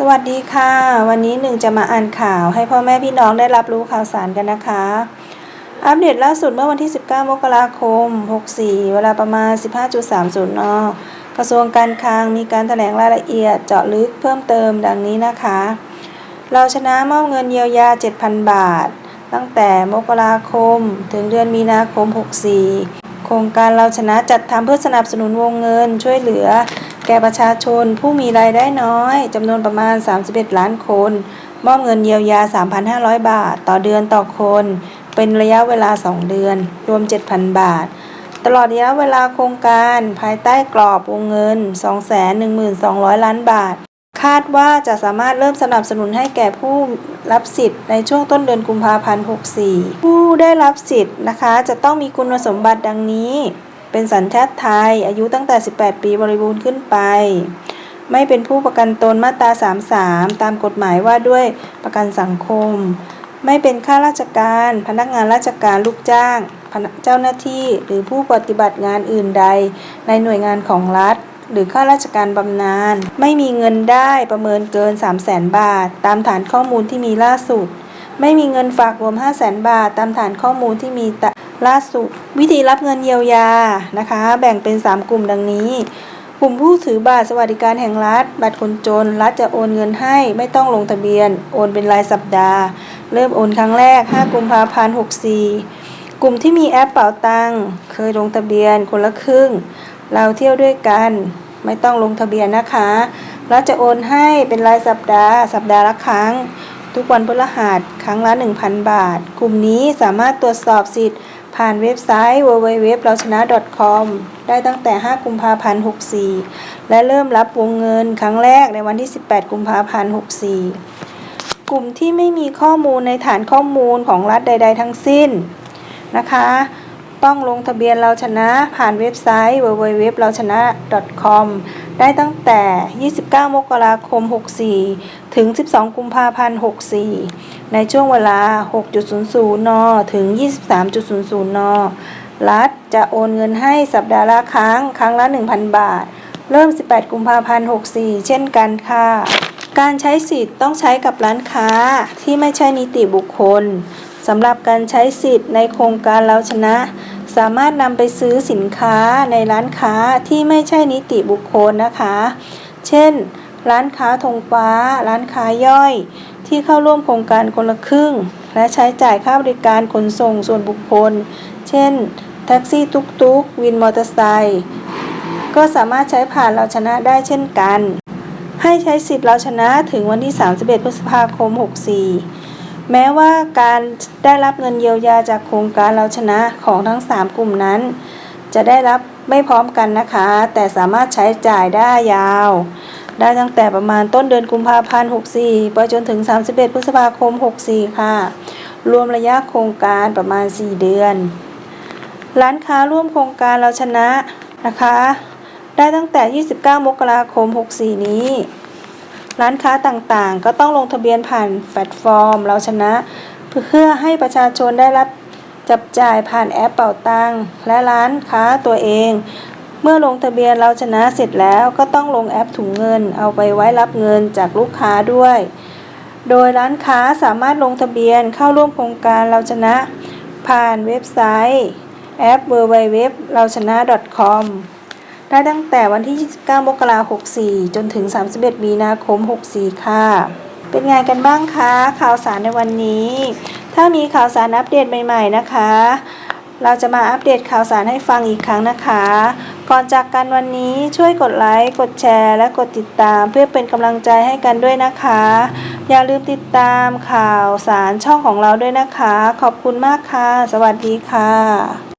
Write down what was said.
สวัสดีค่ะ วันนี้หนึ่งจะมาอ่านข่าวให้พ่อแม่พี่น้องได้รับรู้ข่าวสารกันนะคะ อัปเดตล่าสุดเมื่อวันที่ 19 มกราคม 64 เวลาประมาณ 15.30 น กระทรวงการคลังมีการแถลงรายละเอียดเจาะลึกเพิ่มเติมดังนี้นะคะ เราชนะมอบเงินเยียวยา 7,000 บาท ตั้งแต่มกราคม ถึงเดือนมีนาคม 64 โครงการเราชนะจัดทำเพื่อสนับสนุนวงเงินช่วยเหลือ แก่ประชาชนผู้มีรายได้น้อยจำนวนประมาณ 31 ล้านคน มอบเงินเยียวยา 3,500 บาท ต่อเดือนต่อคน เป็นระยะเวลา 2 เดือน รวม 7,000 บาท ตลอดระยะเวลาโครงการภายใต้กรอบวงเงิน 212,000 ล้านบาท คาดว่าจะสามารถเริ่มสนับสนุนให้แก่ผู้รับสิทธิ์ในช่วงต้นเดือนกุมภาพันธ์ 64 ผู้ได้รับสิทธิ์นะคะ จะต้องมีคุณสมบัติดังนี้ เป็นสัญชาติไทย อายุตั้งแต่ 18 ปีบริบูรณ์ขึ้นไป ไม่เป็นผู้ประกันตนมาตรา 33 ตามกฎหมายว่าด้วยประกันสังคม ไม่เป็นข้าราชการ พนักงานราชการลูกจ้างเจ้าหน้าที่หรือผู้ปฏิบัติงานอื่นใด ในหน่วยงานของรัฐ หรือข้าราชการบำนาญไม่มีเงินได้ประเมินเกิน 3 0 0แสนบาท ตามฐานข้อมูลที่มีล่าสุด ไม่มีเงินฝากรวม 5 0 0แสนบาท ตามฐานข้อมูลที่มีต ล่าสุดวิธีรับเงินเยียวยานะคะ แบ่งเป็น 3 กลุ่มดังนี้ กลุ่มผู้ถือบัตรสวัสดิการแห่งรัฐ บัตรคนจน รัฐจะโอนเงินให้ไม่ต้องลงทะเบียน โอนเป็นรายสัปดาห์ เริ่มโอนครั้งแรก 5 กุมภาพันธ์ 64 กลุ่มที่มีแอปเป๋าตังเคยลงทะเบียนคนละครึ่ง เราเที่ยวด้วยกัน ไม่ต้องลงทะเบียนนะคะรัฐจะโอนให้เป็นรายสัปดาห์ สัปดาห์ละครั้ง ทุกวันพฤหัสครั้งละ 1,000 บาท กลุ่มนี้สามารถตรวจสอบสิทธิ์ ผ่านเว็บไซต์ www เราชนะ .com ได้ตั้งแต่ 5 กุมภาพันธ์ 64 และเริ่มรับวงเงินครั้งแรกในวันที่ 18 กุมภาพันธ์ 64 กลุ่มที่ไม่มีข้อมูลในฐานข้อมูลของรัฐใด ๆ ทั้งสิ้นนะคะ ต้องลงทะเบียนเราชนะผ่านเว็บไซต์ www เราชนะ .com ได้ตั้งแต่ 29 มกราคม 64 ถึง 12 กุมภาพันธ์ 64 ในช่วงเวลา 6.00 น ถึง 23.00 น รัฐจะโอนเงินให้สัปดาห์ละครั้ง ครั้งละ 1,000 บาท เริ่ม 18 กุมภาพันธ์ 64 เช่นกันค่ะ การใช้สิทธิ์ต้องใช้กับร้านค้าที่ไม่ใช่นิติบุคคลสำหรับการใช้สิทธิ์ในโครงการเราชนะ สามารถนำไปซื้อสินค้าในร้านค้าที่ไม่ใช่นิติบุคคลนะคะ เช่น ร้านค้าธงฟ้า ร้านค้าย่อย ที่เข้าร่วมโครงการคนละครึ่ง และใช้จ่ายค่าบริการขนส่งส่วนบุคคล เช่น แท็กซี่ตุกตุกวินมอเตอร์ไซค์ก็สามารถใช้ผ่านเราชนะได้เช่นกัน ให้ใช้สิทธิ์เราชนะถึงวันที่ 31 พฤษภาคม 64 แม้ว่าการได้รับเงินเยียวยาจากโครงการเราชนะของทั้ง 3 กลุ่มนั้น จะได้รับไม่พร้อมกันนะคะ แต่สามารถใช้จ่ายได้ยาว ได้ตั้งแต่ประมาณต้นเดือนกุมภาพันธ์ 64 ไปจนถึง 31 พฤษภาคม 64 ค่ะ รวมระยะโครงการประมาณ 4 เดือน ร้านค้าร่วมโครงการเราชนะนะคะ ได้ตั้งแต่ 29 มกราคม 64 นี้ ร้านค้าต่างๆ ก็ต้องลงทะเบียนผ่านแพลตฟอร์ม เราชนะ เพื่อให้ประชาชนได้รับจับจ่ายผ่านแอปเป่าตังและร้านค้าตัวเอง เมื่อลงทะเบียนเราชนะเสร็จแล้วก็ต้องลงแอปถุงเงิน เอาไปไว้รับเงินจากลูกค้าด้วย โดยร้านค้าสามารถลงทะเบียนเข้าร่วมโครงการเราชนะ ผ่านเว็บไซต์แอป www เราชนะ .com ได้ตั้งแต่วันที่ 29 มกราคม 64 จนถึง 31 มีนาคม 64 ค่ะ เป็นไงกันบ้างคะ ข่าวสารในวันนี้ ถ้ามีข่าวสารอัปเดตใหม่ ๆ นะคะ เราจะมาอัปเดตข่าวสารให้ฟังอีกครั้งนะคะ ก่อนจากกันวันนี้ช่วยกดไลค์ กดแชร์ และกดติดตาม เพื่อเป็นกำลังใจให้กันด้วยนะคะ อย่าลืมติดตามข่าวสารช่องของเราด้วยนะคะ ขอบคุณมากค่ะ สวัสดีค่ะ